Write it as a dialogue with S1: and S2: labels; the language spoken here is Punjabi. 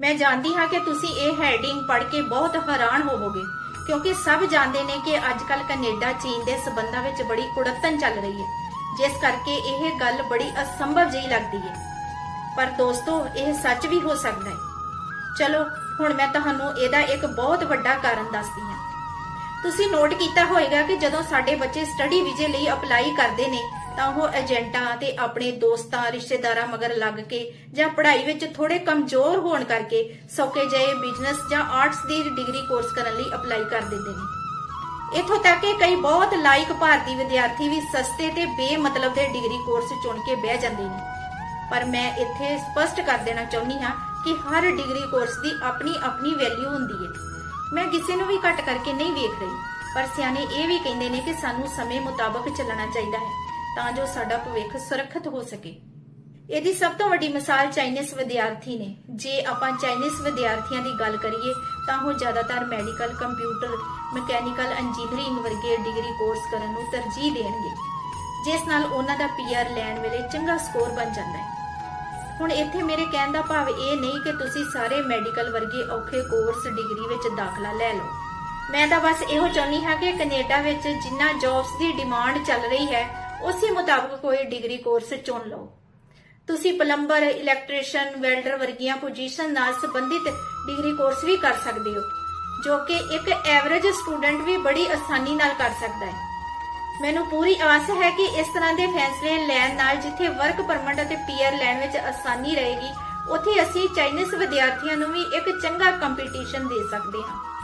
S1: ਮੈਂ ਜਾਣਦੀ ਹਾਂ ਕਿ ਤੁਸੀਂ ਇਹ ਹੈਡਿੰਗ ਪੜ੍ਹ ਕੇ ਬਹੁਤ ਹੈਰਾਨ ਹੋਵੋਗੇ, ਕਿਉਂਕਿ ਸਭ ਜਾਣਦੇ ਨੇ ਕਿ ਅੱਜਕੱਲ ਕੈਨੇਡਾ, ਚੀਨ ਦੇ ਸਬੰਧਾਂ ਵਿੱਚ ਬੜੀ ਕੁੜੱਤਨ ਚੱਲ ਰਹੀ ਹੈ, ਜਿਸ ਕਰਕੇ ਇਹ ਗੱਲ ਬੜੀ ਅਸੰਭਵ ਜਿਹੀ ਲੱਗਦੀ ਹੈ। ਪਰ ਦੋਸਤੋ, ਇਹ ਸੱਚ ਵੀ ਹੋ ਸਕਦਾ ਹੈ। ਚਲੋ, ਹੁਣ ਮੈਂ ਤੁਹਾਨੂੰ ਇਹਦਾ ਇੱਕ ਬਹੁਤ ਵੱਡਾ ਕਾਰਨ ਦੱਸਦੀ ਹਾਂ। ਤੁਸੀਂ ਨੋਟ ਕੀਤਾ ਹੋਵੇਗਾ ਕਿ ਜਦੋਂ ਸਾਡੇ ਬੱਚੇ ਸਟੱਡੀ ਵੀਜ਼ੇ ਲਈ ਅਪਲਾਈ ਕਰਦੇ ਨੇ ਤਾਂ ਉਹ ਏਜੰਟਾਂ ਤੇ ਆਪਣੇ ਦੋਸਤਾਂ, ਰਿਸ਼ਤੇਦਾਰਾਂ ਮਗਰ ਲੱਗ ਕੇ ਜਾਂ ਪੜ੍ਹਾਈ ਵਿੱਚ ਥੋੜੇ ਕਮਜ਼ੋਰ ਹੋਣ ਕਰਕੇ ਸੌਕੇ ਜਿਹੇ ਬਿਜ਼ਨਸ ਜਾਂ ਆਰਟਸ ਦੀ ਡਿਗਰੀ ਕੋਰਸ ਕਰਨ ਲਈ ਅਪਲਾਈ ਕਰ ਦਿੰਦੇ ਨੇ। ਇਥੋਂ ਤੱਕ ਕਿ ਕਈ ਬਹੁਤ ਲਾਇਕ ਭਾਰਤੀ ਵਿਦਿਆਰਥੀ ਵੀ ਸਸਤੇ ਤੇ ਬੇਮਤਲਬ ਦੇ ਡਿਗਰੀ ਕੋਰਸ ਚੁਣ ਕੇ ਬਹਿ ਜਾਂਦੇ ਨੇ। ਪਰ ਮੈਂ ਇੱਥੇ ਸਪਸ਼ਟ ਕਰ ਦੇਣਾ ਚਾਹੁੰਦੀ ਹਾਂ ਕਿ ਹਰ ਡਿਗਰੀ ਕੋਰਸ ਦੀ ਆਪਣੀ ਆਪਣੀ ਵੈਲਿਊ ਹੁੰਦੀ ਹੈ। ਮੈਂ ਕਿਸੇ ਨੂੰ ਵੀ ਘੱਟ ਕਰਕੇ ਨਹੀਂ ਵੇਖ ਰਹੀ, ਪਰ ਸਿਆਣੇ ਇਹ ਵੀ ਕਹਿੰਦੇ ਨੇ ਕਿ ਸਾਨੂੰ ਸਮੇਂ ਮੁਤਾਬਕ ਚੱਲਣਾ ਚਾਹੀਦਾ ਹੈ। ਤਾਂ ਜੋ ਸਾਡਾ ਭਵਿੱਖ ਸੁਰੱਖਿਅਤ ਹੋ ਸਕੇ। ਇਹਦੀ ਸਭ ਤੋਂ ਵੱਡੀ ਮਿਸਾਲ ਚਾਈਨੀਜ਼ ਵਿਦਿਆਰਥੀ ਨੇ। ਜੇ ਆਪਾਂ ਚਾਈਨੀਜ਼ ਵਿਦਿਆਰਥੀਆਂ ਦੀ ਗੱਲ ਕਰੀਏ, ਤਾਂ ਉਹ ਜ਼ਿਆਦਾਤਰ ਮੈਡੀਕਲ, ਕੰਪਿਊਟਰ, ਮਕੈਨੀਕਲ ਇੰਜੀਨੀਅਰਿੰਗ ਵਰਗੇ ਡਿਗਰੀ ਕੋਰਸ ਕਰਨ ਨੂੰ ਤਰਜੀਹ ਦੇਣਗੇ, ਜਿਸ ਨਾਲ ਉਹਨਾਂ ਦਾ ਪੀਆਰ ਲੈਣ ਵੇਲੇ ਚੰਗਾ ਸਕੋਰ ਬਣ ਜਾਂਦਾ ਹੈ। ਹੁਣ ਇੱਥੇ ਮੇਰੇ ਕਹਿਣ ਦਾ ਭਾਵ ਇਹ ਨਹੀਂ ਕਿ ਤੁਸੀਂ ਸਾਰੇ ਮੈਡੀਕਲ ਵਰਗੇ ਔਖੇ ਕੋਰਸ ਡਿਗਰੀ ਵਿੱਚ ਦਾਖਲਾ ਲੈ ਲਓ। ਮੈਂ ਤਾਂ ਬਸ ਇਹੋ ਚਾਹੁੰਦੀ ਹਾਂ ਕਿ ਕੈਨੇਡਾ ਵਿੱਚ ਜਿੰਨਾ ਜੌਬਸ ਦੀ ਡਿਮਾਂਡ ਚੱਲ ਰਹੀ ਹੈ ਉਸੇ ਮੁਤਾਬਕ ਕੋਈ ਡਿਗਰੀ ਕੋਰਸ ਚੁਣ ਲਓ। ਤੁਸੀਂ ਪਲੰਬਰ ਇਲੈਕਟ੍ਰੀਸ਼ੀਅਨ ਵੈਲਡਰ ਵਰਗੀਆਂ ਪੋਜੀਸ਼ਨ ਨਾਲ ਸੰਬੰਧਿਤ ਡਿਗਰੀ ਕੋਰਸ ਵੀ ਕਰ ਸਕਦੇ ਹੋ, ਜੋ ਕਿ ਇੱਕ ਐਵਰੇਜ ਸਟੂਡੈਂਟ ਵੀ ਬੜੀ ਆਸਾਨੀ ਨਾਲ ਕਰ ਸਕਦਾ ਹੈ। ਮੈਨੂੰ ਪੂਰੀ ਆਸ ਹੈ ਕਿ ਇਸ ਤਰ੍ਹਾਂ ਦੇ ਫੈਸਲੇ ਲੈਣ ਨਾਲ ਜਿੱਥੇ ਵਰਕ ਪਰਮਿਟ ਅਤੇ ਪੀਆਰ ਲੈਣ ਵਿੱਚ ਆਸਾਨੀ ਰਹੇਗੀ, ਉੱਥੇ ਅਸੀਂ ਚਾਈਨੀਜ਼ ਵਿਦਿਆਰਥੀਆਂ ਨੂੰ ਵੀ ਇੱਕ ਚੰਗਾ ਕੰਪੀਟੀਸ਼ਨ ਦੇ ਸਕਦੇ ਹਾਂ।